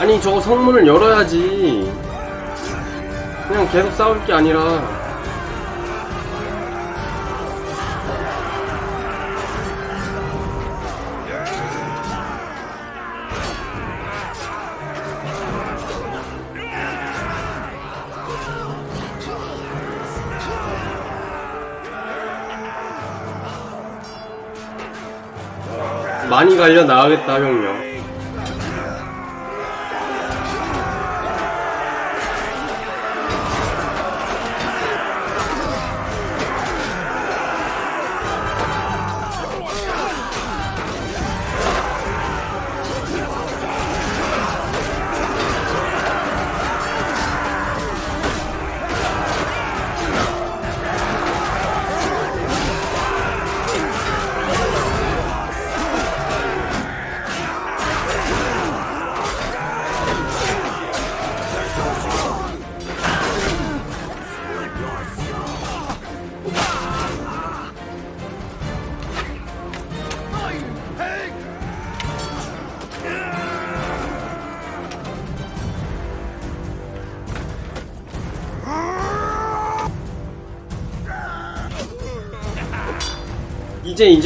아니 저거 성문을 열어야지. 그냥 계속 싸울 게 아니라. 많이 갈려 나가겠다 형요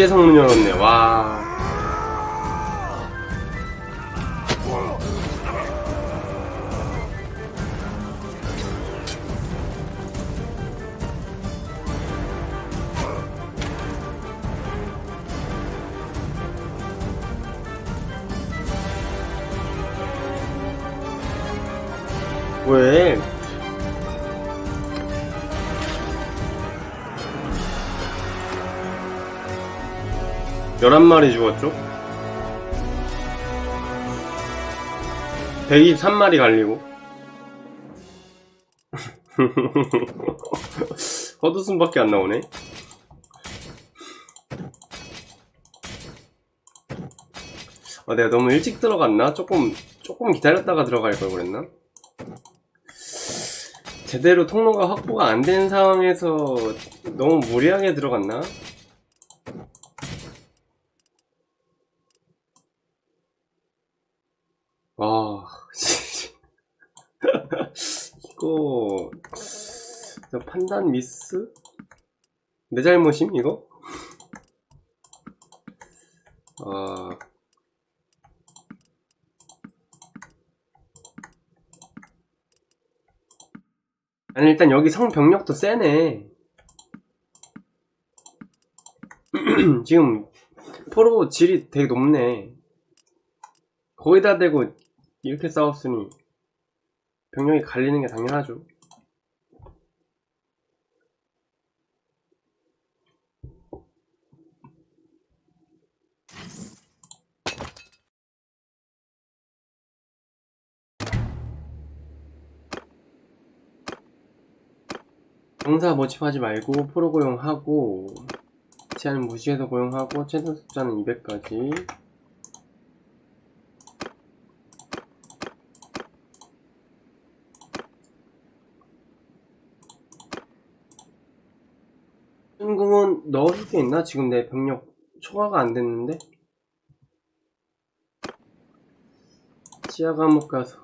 성문 열었네. 와 11마리 죽었죠? 123마리 갈리고 허드슨밖에 안 나오네 아 내가 너무 일찍 들어갔나? 조금 조금 기다렸다가 들어갈 걸 그랬나? 제대로 통로가 확보가 안 된 상황에서 너무 무리하게 들어갔나? 판단 미스? 내 잘못임, 이거? 아, 아니, 일단 여기 성병력도 세네. 지금, 포로 질이 되게 높네. 거기다 대고 이렇게 싸웠으니 병력이 갈리는 게 당연하죠. 병사 모집하지 말고 포로 고용하고 제한 무시해서 고용하고 최소 숫자는 200까지 신궁은 넣어줄 게 있나? 지금 내 병력 초과가 안 됐는데? 지하 감옥 가서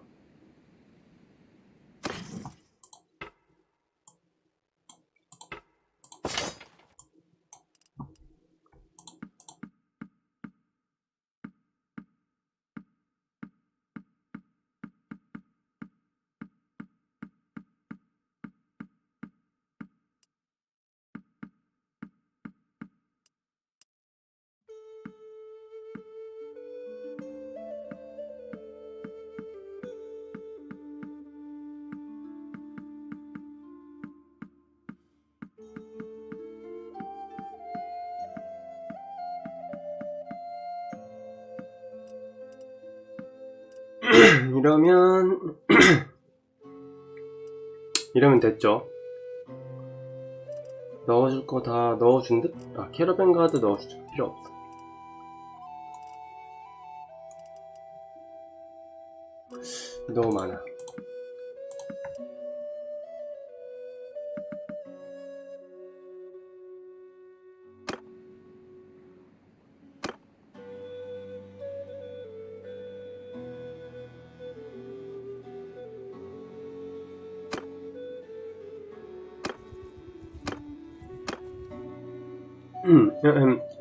됐죠? 넣어줄 거 다 넣어준 듯? 아 캐러밴 가드 넣어줄 필요 없어. 너무 많아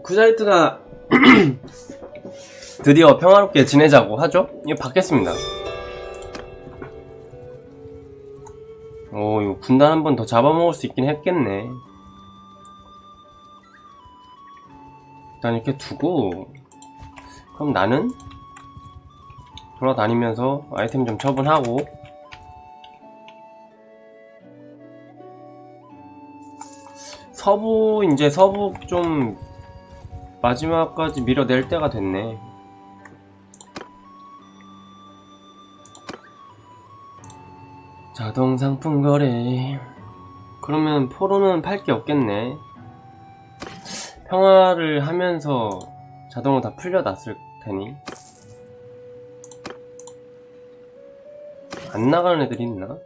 쿠자이트가 드디어 평화롭게 지내자고 하죠? 이거 받겠습니다. 오, 이거 군단 한 번 더 잡아먹을 수 있긴 했겠네. 일단 이렇게 두고, 그럼 나는 돌아다니면서 아이템 좀 처분하고, 서부, 이제 서부 좀 마지막까지 밀어낼 때가 됐네. 자동 상품 거래. 그러면 포로는 팔 게 없겠네. 평화를 하면서 자동으로 다 풀려놨을 테니. 안 나가는 애들이 있나?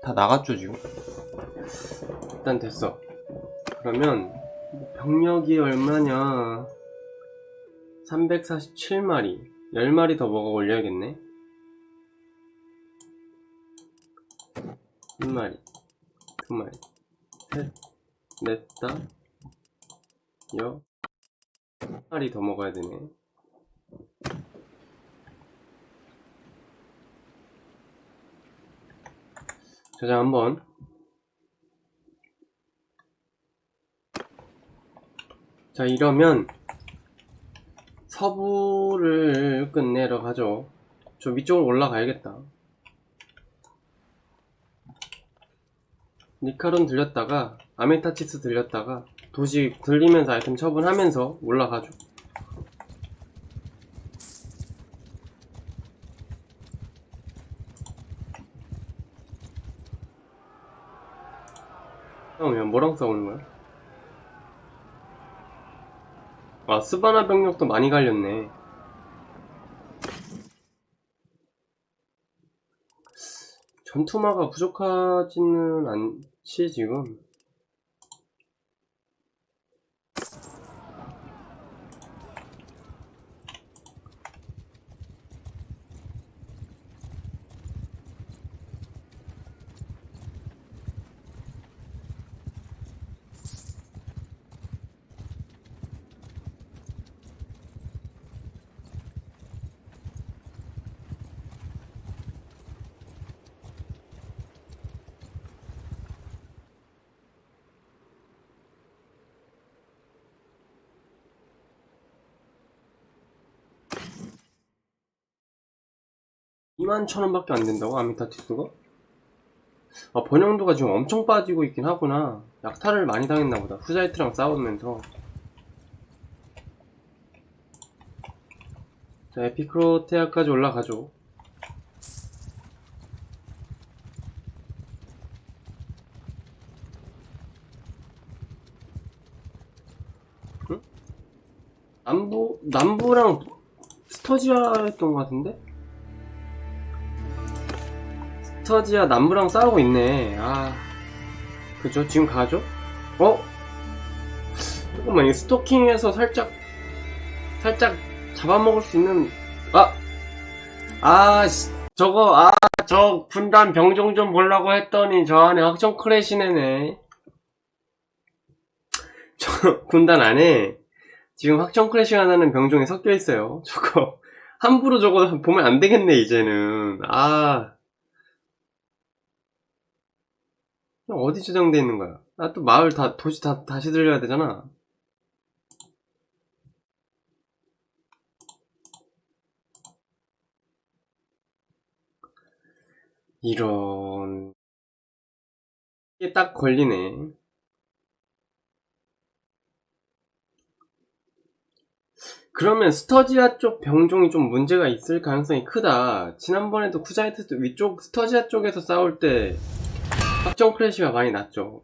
다 나갔죠, 지금. 일단 됐어. 그러면 병력이 얼마냐? 347마리. 10마리 더 먹어 올려야겠네. 한 마리, 두 마리, 셋, 넷, 다, 여, 한 마리 더 먹어야 되네. 저장 한번. 자, 이러면 서부를 끝내러 가죠. 저 위쪽으로 올라가야겠다. 니카론 들렸다가 아메타치스 들렸다가 도시 들리면서 아이템 처분하면서 올라가죠. 싸우면 뭐랑 싸우는 거야? 아 스바나 병력도 많이 갈렸네. 전투마가 부족하지는 않지 지금 이만 천원밖에 안 된다고 아미타티스가? 아 번영도가 지금 엄청 빠지고 있긴 하구나 약탈을 많이 당했나 보다 후자이트랑 싸우면서 자 에피크로테아까지 올라가죠 응? 남부 남부랑 스터지아였던 것 같은데? 스터지아 남부랑 싸우고 있네. 아, 그죠? 지금 가죠? 어? 잠깐만, 이 스토킹에서 살짝, 살짝 잡아먹을 수 있는, 아! 아, 씨, 저거, 아, 저 군단 병종 좀 보려고 했더니 저 안에 확정 크래시네네. 저 군단 안에 지금 확정 크래시가 나는 병종이 섞여 있어요. 저거, 함부로 저거 보면 안 되겠네, 이제는. 아. 어디 저장돼 있는 거야? 나 또 마을 다, 도시 다, 다시 들려야 되잖아. 이런. 이게 딱 걸리네. 그러면 스터지아 쪽 병종이 좀 문제가 있을 가능성이 크다. 지난번에도 쿠자이트 위쪽 스터지아 쪽에서 싸울 때 확정 크래시가 많이 났죠.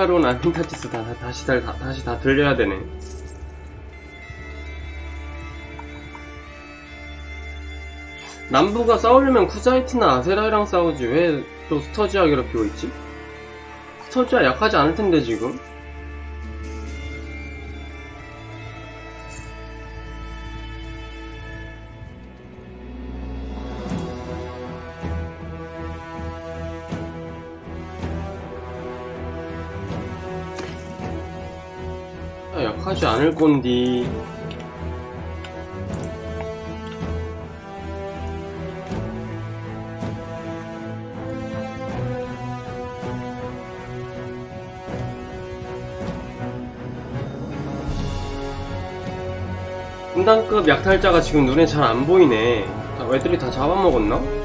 히카로나 펜타치스 다, 다, 다시, 다, 다시 다 들려야 되네. 남부가 싸우려면 쿠자이트나 아세라이랑 싸우지 왜 또 스터지아 괴롭히고 있지? 스터지아 약하지 않을 텐데 지금? 하지 않을 건디 분단급 약탈자가 지금 눈에 잘 안 보이네. 다 애들이 다 잡아먹었나?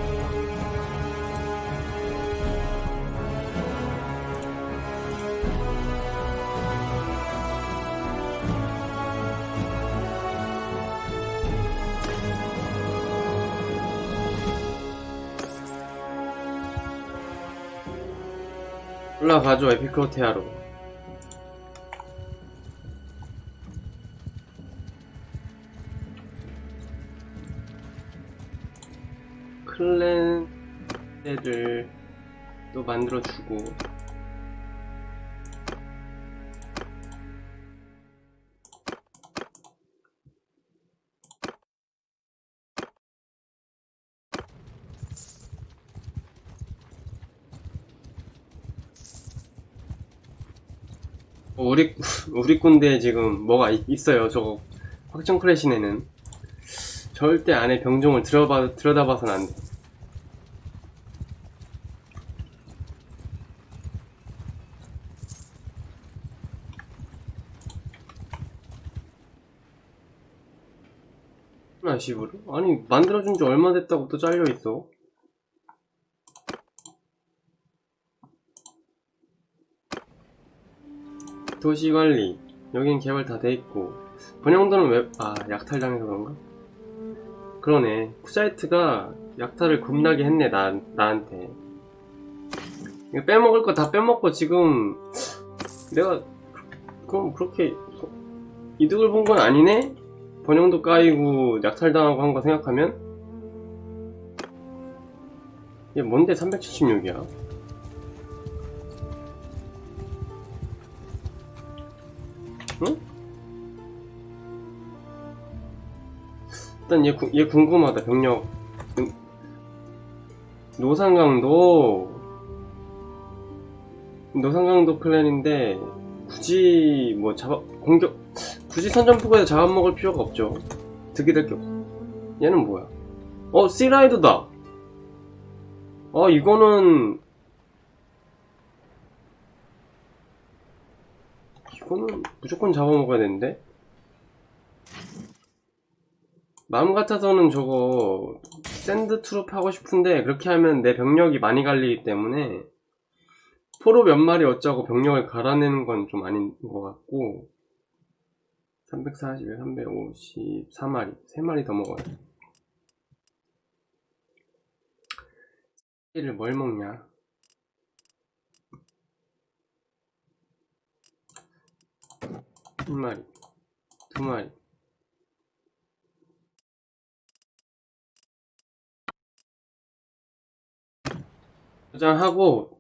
올라가죠, 에피크로테아로. 클랜 애들 또 만들어주고 우리 군대에 지금 뭐가 있- 있어요 저거 확정 크래시네는 절대 안에 병종을 들여봐, 들여다봐선 안 돼. 나 시부를? 아니 만들어준 지 얼마 됐다고 또 잘려있어 도시관리 여긴 개발 다 돼있고 번영도는 왜.. 아 약탈당해서 그런가? 그러네. 쿠자이트가 약탈을 겁나게 했네, 나, 나한테. 이거 빼먹을 거 다 빼먹고 지금 내가 그럼 그렇게 소- 이득을 본 건 아니네? 번영도 까이고 약탈당하고 한 거 생각하면 얘 뭔데 376이야? 일단 얘, 구- 얘 궁금하다 병력. 음, 노상강도. 노상강도 클랜인데 굳이 뭐 잡아 공격 굳이 선전포고에서 잡아먹을 필요가 없죠. 득이 될 게 없어. 얘는 뭐야? 어 씨라이드다. 어 이거는 이거는 무조건 잡아먹어야 되는데 마음 같아서는 저거 샌드 트룹 하고 싶은데 그렇게 하면 내 병력이 많이 갈리기 때문에 포로 몇 마리 어쩌고 병력을 갈아내는 건 좀 아닌 것 같고 340에 354마리 3마리 더 먹어야 돼 이를 뭘 먹냐? 한 마리 두 마리 저장하고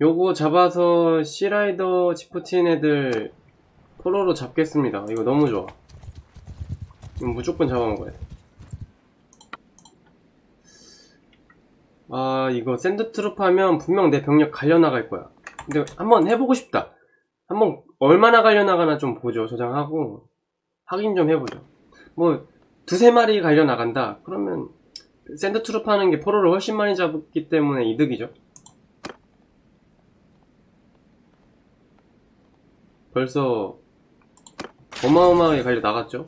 요거 잡아서 시라이더 지프틴 애들 포로로 잡겠습니다. 이거 너무 좋아. 이거 무조건 잡아먹어야 돼. 아 이거 샌드 트루프 하면 분명 내 병력 갈려나갈 거야. 근데 한번 해보고 싶다. 한번 얼마나 갈려나가나 좀 보죠. 저장하고 확인 좀 해보죠. 뭐 두세 마리 갈려나간다. 그러면 샌드 트루프 하는 게 포로를 훨씬 많이 잡기 때문에 이득이죠. 벌써 어마어마하게 갈려 나갔죠?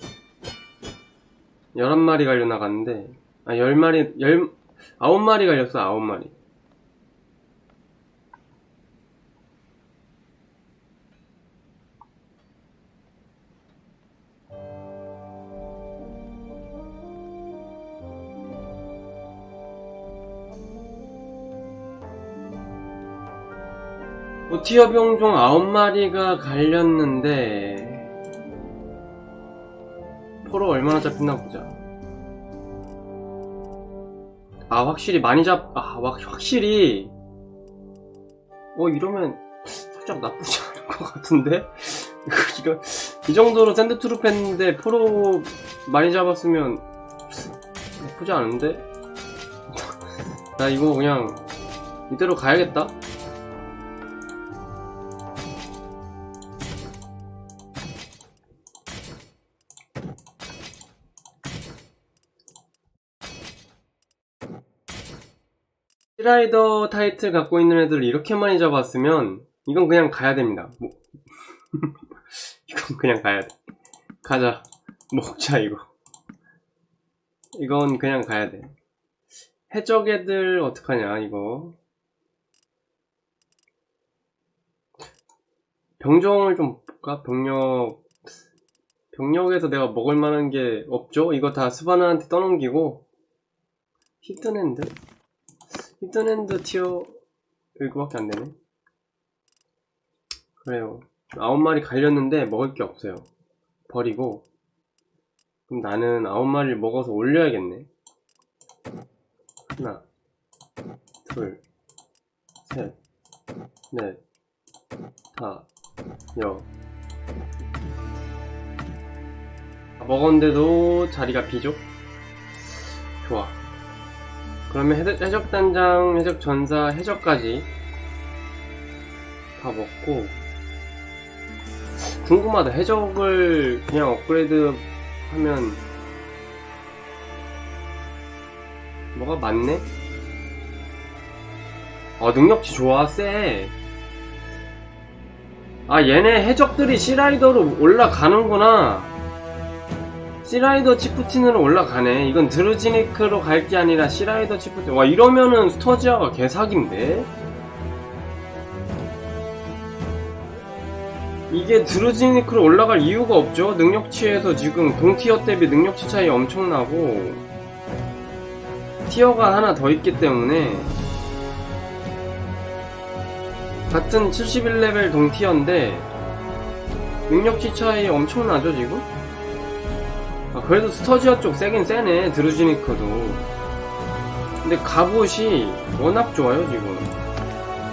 11마리 갈려 나갔는데, 아, 10마리, 10, 9마리 갈렸어, 9마리. 오티어 병종 9마리가 갈렸는데 포로 얼마나 잡혔나 보자 아 확실히 많이 잡.. 아 확- 확실히 어 이러면 살짝 나쁘지 않은 것 같은데? 이거 이 정도로 샌드 트룹 했는데 프로 많이 잡았으면 나쁘지 않은데? 나 이거 그냥 이대로 가야겠다 스라이더 타이틀 갖고 있는 애들 이렇게 많이 잡았으면 이건 그냥 가야 됩니다. 뭐- 이건 그냥 가야 돼. 가자. 먹자 이거. 이건 그냥 가야 돼. 해적 애들 어떡하냐 이거. 병종을 좀 볼까? 병력 병력에서 내가 먹을 만한 게 없죠? 이거 다 스바나한테 떠넘기고 히든핸드? 히든핸드 티어 이거밖에 안 되네. 그래요. 아홉 마리 갈렸는데 먹을 게 없어요. 버리고. 그럼 나는 아홉 마리를 먹어서 올려야겠네. 하나, 둘, 셋, 넷, 다, 여. 다 먹었는데도 자리가 비죠? 좋아. 그러면 해적, 해적 단장, 해적 전사, 해적까지 다 먹고 궁금하다. 해적을 그냥 업그레이드 하면 뭐가 많네? 아 능력치 좋아 쎄. 아 얘네 해적들이 시라이더로 올라가는구나. 시라이더 치프틴으로 올라가네. 이건 드루지니크로 갈 게 아니라 시라이더 치프틴. 와 이러면은 스터지아가 개사기인데? 이게 드루지니크로 올라갈 이유가 없죠. 능력치에서 지금 동티어 대비 능력치 차이 엄청나고 티어가 하나 더 있기 때문에 같은 71레벨 동티어인데 능력치 차이 엄청나죠 지금? 아, 그래도 스터지아 쪽 세긴 세네 드루지니크도. 근데 갑옷이 워낙 좋아요 지금.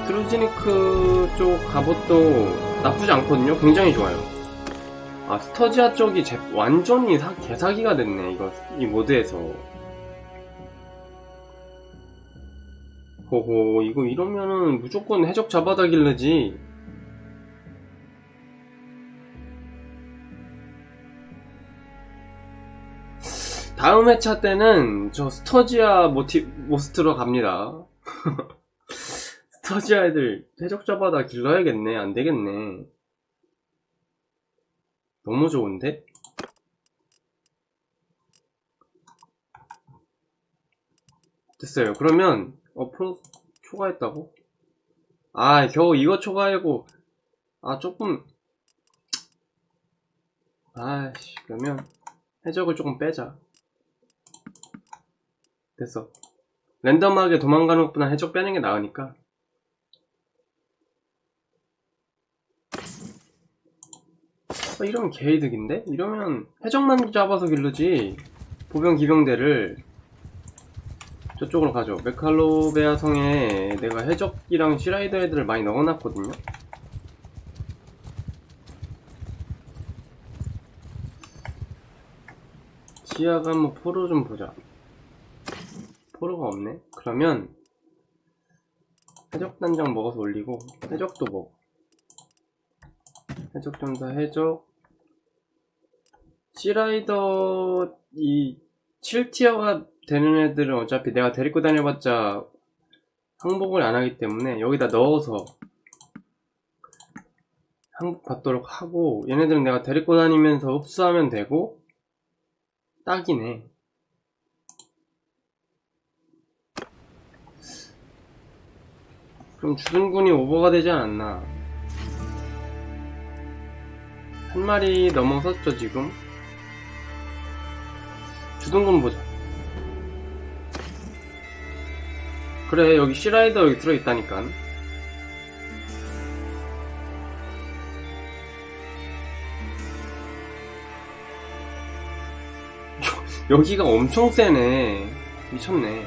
드루지니크 쪽 갑옷도 나쁘지 않거든요. 굉장히 좋아요. 아 스터지아 쪽이 제- 완전히 사- 개사기가 됐네 이거 이 모드에서. 호호 이거 이러면은 무조건 해적 잡아다 길르지 다음 회차 때는 저 스터지아 모티, 모스트로 갑니다. 스터지아 애들 해적 잡아다 길러야겠네. 안 되겠네. 너무 좋은데? 됐어요. 그러면, 어, 프로 초과했다고? 아, 겨우 이거 초과하고, 아, 조금, 아씨, 그러면, 해적을 조금 빼자. 됐어. 랜덤하게 도망가는 것보다 해적 빼는 게 나으니까. 어, 이러면 개이득인데? 이러면 해적만 잡아서 길르지. 보병 기병대를 저쪽으로 가죠. 메칼로베아 성에 내가 해적이랑 시라이더 애들을 많이 넣어놨거든요. 지하가 한번 포로 좀 보자. 포로가 없네. 그러면 해적 단장 먹어서 올리고 해적도 먹어. 해적 점사 해적 시라이더 이 7티어가 되는 애들은 어차피 내가 데리고 다녀봤자 항복을 안 하기 때문에 여기다 넣어서 항복 받도록 하고 얘네들은 내가 데리고 다니면서 흡수하면 되고 딱이네. 그럼 주둔군이 오버가 되지 않았나? 한 마리 넘어섰죠, 지금? 주둔군 보자. 그래, 여기 시라이더 여기 들어있다니까. 여기가 엄청 세네. 미쳤네.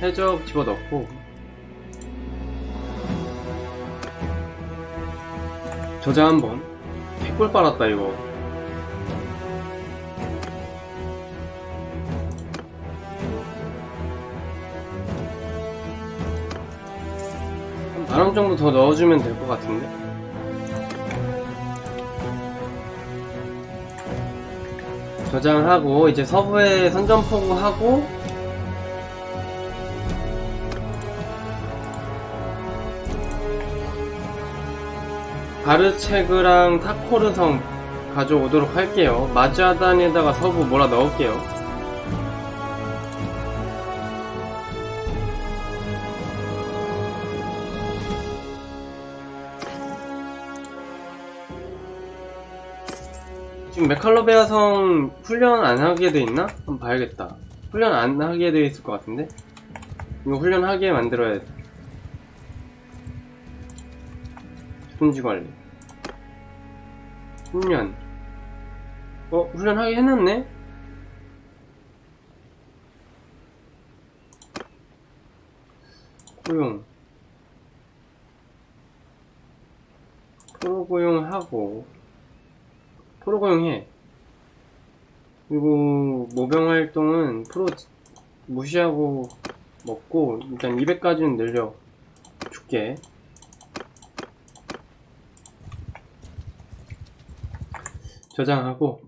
해적 집어넣고 저장 한번 개꿀 빨았다 이거. 한 반원 정도 더 넣어주면 될 것 같은데? 저장하고 이제 서부에 선전포고 하고 바르체그랑 타코르성 가져오도록 할게요. 마자단에다가 서부 몰아 넣을게요. 지금 메칼로베아 성 훈련 안 하게 돼 있나? 한번 봐야겠다. 훈련 안 하게 돼 있을 것 같은데? 이거 훈련하게 만들어야 돼. 품지 관리. 훈련. 어, 훈련하게 해놨네? 고용. 프로 고용하고, 프로 고용해. 그리고 모병 활동은 프로 무시하고 먹고, 일단 200까지는 늘려 줄게. 저장하고.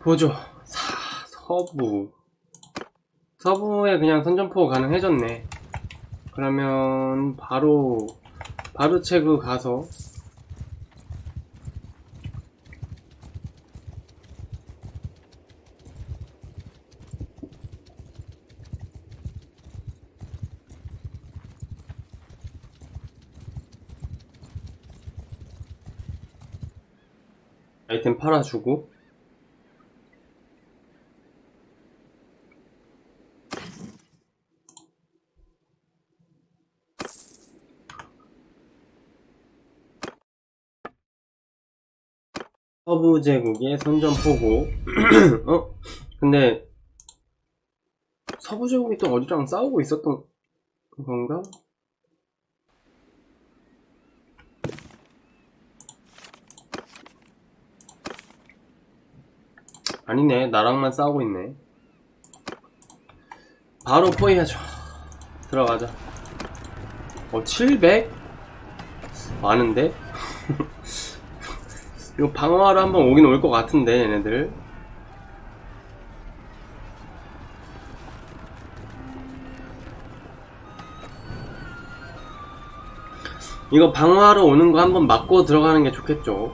보조. 사 서부. 서부에 그냥 선전포 가능해졌네. 그러면 바로 바르체그 가서 팔아주고 서부 제국의 선전포고 어? 근데 서부 제국이 또 어디랑 싸우고 있었던 건가? 아니네. 나랑만 싸우고 있네. 바로 포위하죠. 들어가자. 어 700? 많은데? 이거 방어하러 한번 오긴 올 것 같은데 얘네들. 이거 방어하러 오는 거 한번 막고 들어가는 게 좋겠죠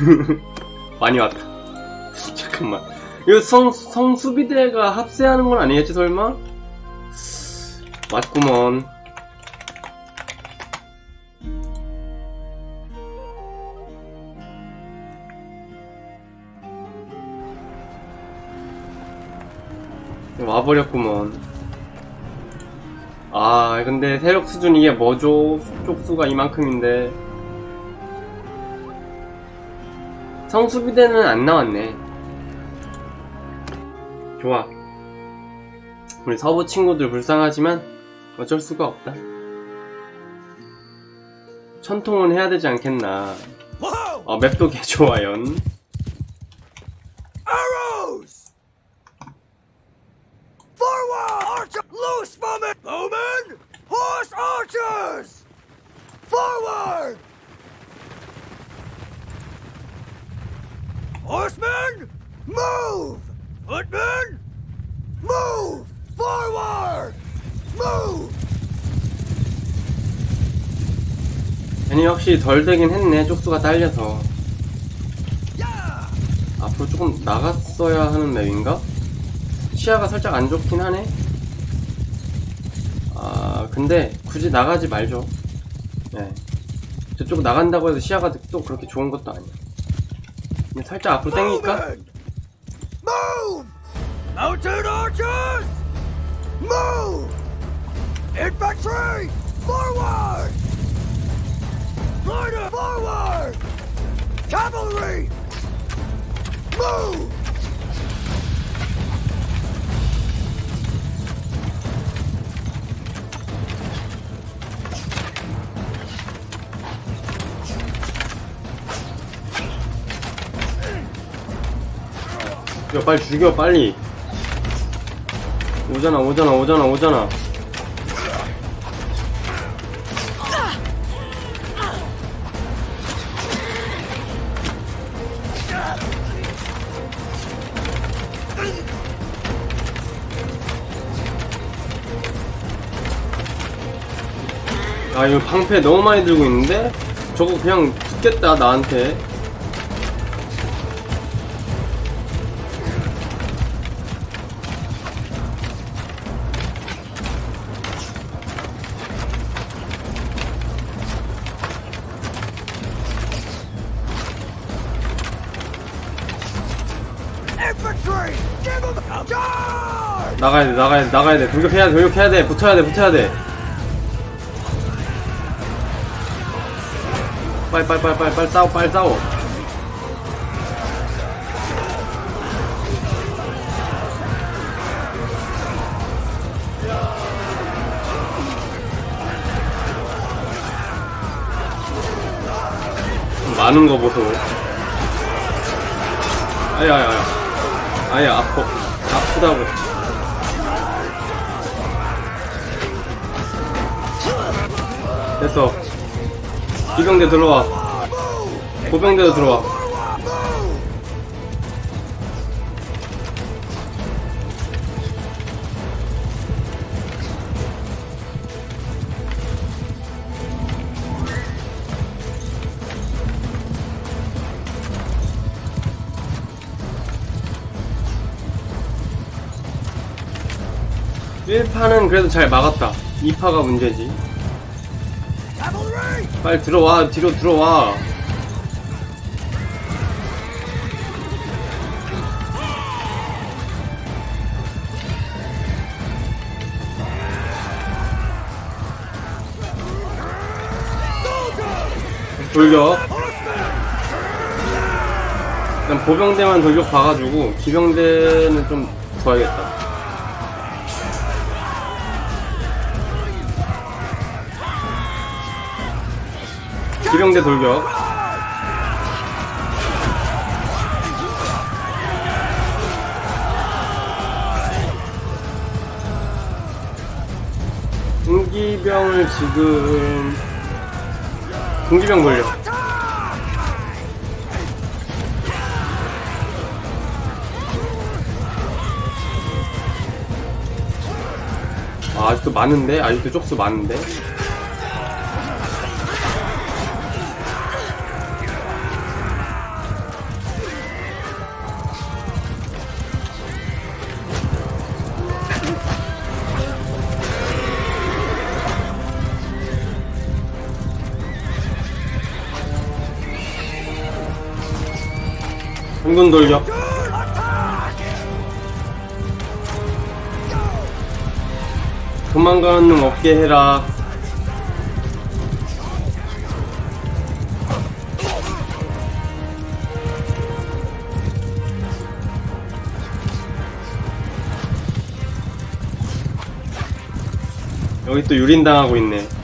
많이 왔다 잠깐만 이거 성, 성수비대가 합세하는 건 아니겠지 설마? 맞구먼 와버렸구먼. 아, 근데 세력 수준 이게 뭐죠? 쪽수가 이만큼인데. 성수비대는 안 나왔네. 좋아. 우리 서부 친구들 불쌍하지만 어쩔 수가 없다. 천통은 해야 되지 않겠나. 어, 맵도 개 좋아요. Arrows! Forward! Archer! Loose bowmen! Bowmen! Horse archers! Forward! Horsemen! Move! Footmen! Move! Forward! Move! 확실히 덜 되긴 했네 쪽수가 딸려서 앞으로 조금 나갔어야 하는 맵인가? 시야가 살짝 안 좋긴 하네 아 근데 굳이 나가지 말죠 네 저쪽 나간다고 해서 시야가 또 그렇게 좋은 것도 아니야 그냥 살짝 앞으로! Move! Mounted archers! Move! Line forward! Cavalry! Move! 야 빨리 죽여 빨리 오잖아 오잖아 오잖아 오잖아 아 이거 방패 너무 많이 들고 있는데? 저거 그냥 죽겠다 나한테! 나가야 돼, 나가야 돼, 나가야 돼. 돌격해야 돼, 돌격해야 돼. 붙어야 돼, 붙어야 돼. 빨리, 빨리, 빨리, 빨리, 빨리 싸워, 빨리 싸워. 많은 거 보소. 아야, 아야, 아야. 아파. 아프다고. 됐어. 기병대 들어와. 보병대도 들어와. 일파는 그래도 잘 막았다. 2파가 문제지. 빨리 들어와, 뒤로 들어와. 돌격. 일단 보병대만 돌격 봐가지고 기병대는 좀 둬야겠다. 기병대 돌격. 중기병을 지금 중기병 돌려. 아, 아직도 많은데? 아직도 쪽수 많은데? Good attack! 도망가는 놈 없게 해라. 여기 또 유린당하고 있네.